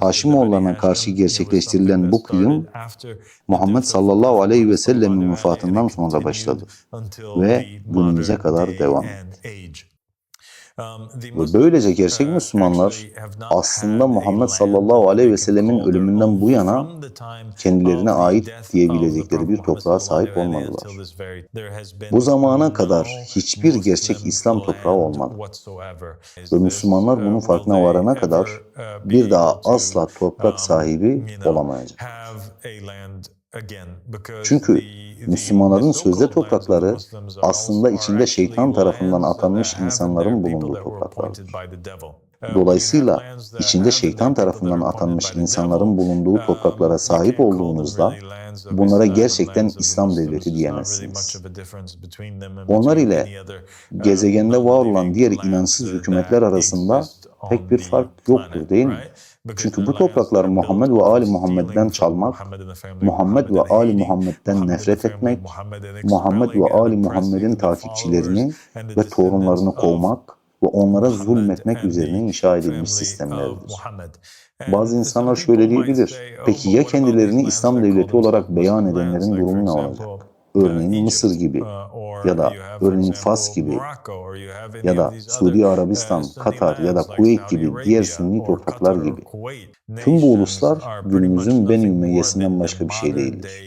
Haşimoğullarına karşı gerçekleştirilen bu kıyım Muhammed sallallahu aleyhi ve sellemin vefatından sonra başladı ve günümüze kadar devam etti. Ve böylece gerçek Müslümanlar aslında Muhammed sallallahu aleyhi ve sellemin ölümünden bu yana kendilerine ait diyebilecekleri bir toprağa sahip olmadılar. Bu zamana kadar hiçbir gerçek İslam toprağı olmadı. Ve Müslümanlar bunun farkına varana kadar bir daha asla toprak sahibi olamayacak. Çünkü Müslümanların sözde toprakları aslında içinde şeytan tarafından atanmış insanların bulunduğu topraklardır. Dolayısıyla içinde şeytan tarafından atanmış insanların bulunduğu topraklara sahip olduğunuzda bunlara gerçekten İslam devleti diyemezsiniz. Onlar ile gezegende var olan diğer inançsız hükümetler arasında pek bir fark yoktur değil mi? Çünkü bu topraklar Muhammed ve Ali Muhammed'den çalmak, Muhammed ve Ali Muhammed'den nefret etmek, Muhammed ve Ali Muhammed'in takipçilerini ve torunlarını kovmak ve onlara zulmetmek üzerine inşa edilmiş sistemlerdir. Bazı insanlar şöyle diyebilir. Peki ya kendilerini İslam devleti olarak beyan edenlerin durumu ne olacak? Örneğin Mısır gibi ya da örneğin Fas gibi ya da Suudi Arabistan, Katar ya da Kuveyt gibi diğer Sünni topraklar gibi. Tüm bu uluslar günümüzün Ben Ümmeyesi'nden başka bir şey değildir.